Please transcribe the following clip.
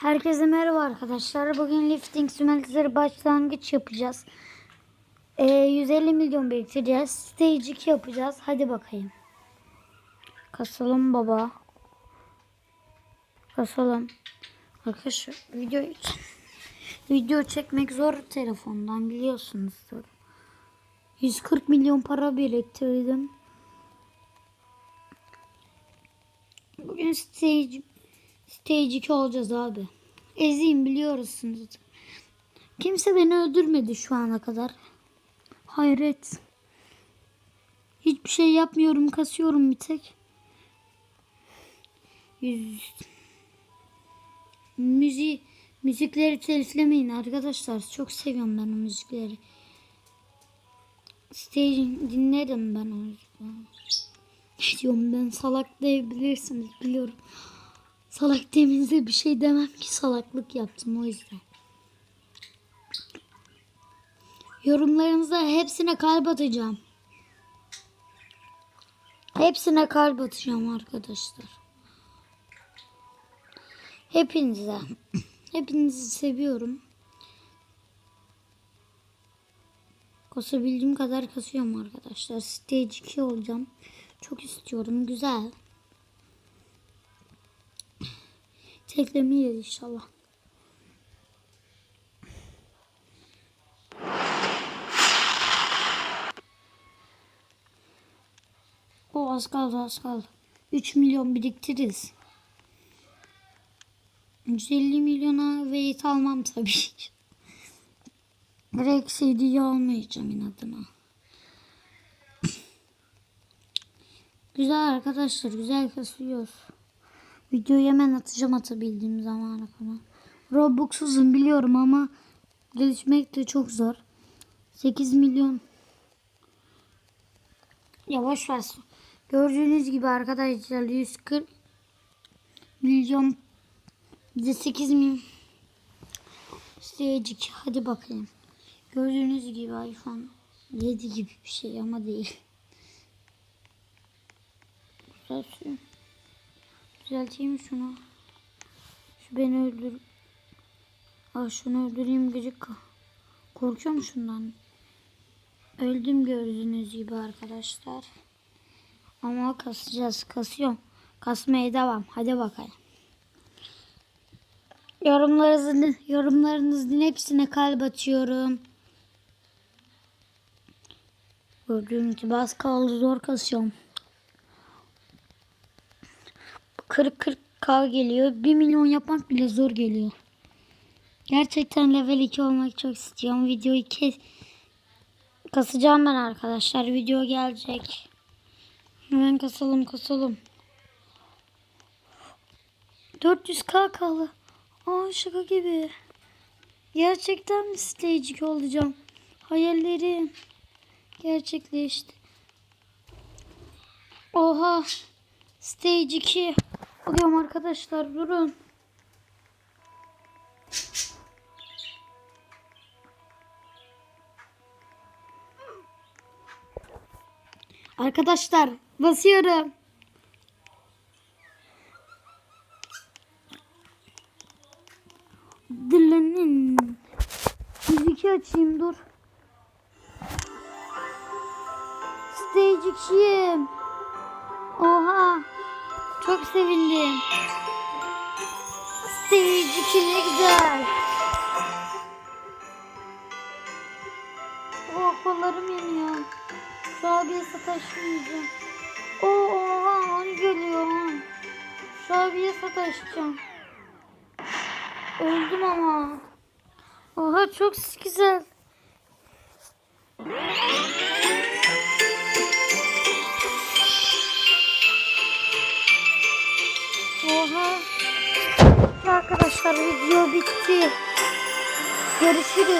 Herkese merhaba arkadaşlar. Bugün lifting simülatörü başlangıç yapacağız. Ee, 150 milyon biriktireceğiz. Stage 2 yapacağız. Hadi bakayım. Kasalım baba. Kasalım. Arkadaşlar video video çekmek zor telefondan biliyorsunuzdur. 140 milyon para biriktirdim. Bugün stage Stage 2 olacağız abi. Eziyim biliyorsunuz. Kimse beni öldürmedi şu ana kadar. Hayret. Hiçbir şey yapmıyorum. Kasıyorum bir tek. Yüz... Müzi... Müzikleri teliflemeyin arkadaşlar. Çok seviyorum ben o müzikleri. Stage dinlerim ben o Ne diyorum ben salak diyebilirsiniz biliyorum. Salak demenize bir şey demem ki salaklık yaptım o yüzden. Yorumlarınıza hepsine kalp atacağım. Hepsine kalp atacağım arkadaşlar. Hepinize. Hepinizi seviyorum. Kasabildiğim kadar kasıyorum arkadaşlar. Stage 2 olacağım. Çok istiyorum. Güzel. Teklemeyiz inşallah. O az kaldı az kaldı. 3 milyon biriktiririz. 150 milyona wait almam tabii ki. Direkt CD'yi almayacağım inadına. güzel arkadaşlar güzel kasıyoruz. Videoyu hemen atacağım atabildiğim zamana kadar. Robux uzun biliyorum ama gelişmek de çok zor. 8 milyon. Yavaş ver. Gördüğünüz gibi arkadaşlar 140 milyon bize 8 milyon Stage hadi bakayım. Gördüğünüz gibi iPhone 7 gibi bir şey ama değil. Güzel. Düzelteyim şunu. Şu beni öldür. Aa şunu öldüreyim gıcık. Korkuyorum şundan. Öldüm gördüğünüz gibi arkadaşlar. Ama kasacağız. Kasıyorum. Kasmaya devam. Hadi bakalım. Yorumlarınızın, yorumlarınızın hepsine kalp atıyorum. Gördüğünüz gibi az kaldı zor kasıyorum. 40-40k geliyor. 1 milyon yapmak bile zor geliyor. Gerçekten level 2 olmak çok istiyorum. Videoyu kes kasacağım ben arkadaşlar. Video gelecek. Hemen kasalım kasalım. 400k kaldı. Aa şaka gibi. Gerçekten mi stage 2 olacağım? Hayallerim gerçekleşti. Oha. Stage 2. Alıyorum arkadaşlar durun. Arkadaşlar basıyorum. Dilenin. Müzik açayım dur. Stage 2'yim. Çok sevindim. 2 ne güzel. Oh kollarım yanıyor. Şu abiye sataşmayacağım. Oo, oha onu geliyor. Şu abiye sataşacağım. Öldüm ama. Oha çok güzel. Arkadaşlar video bitti. Görüşürüz.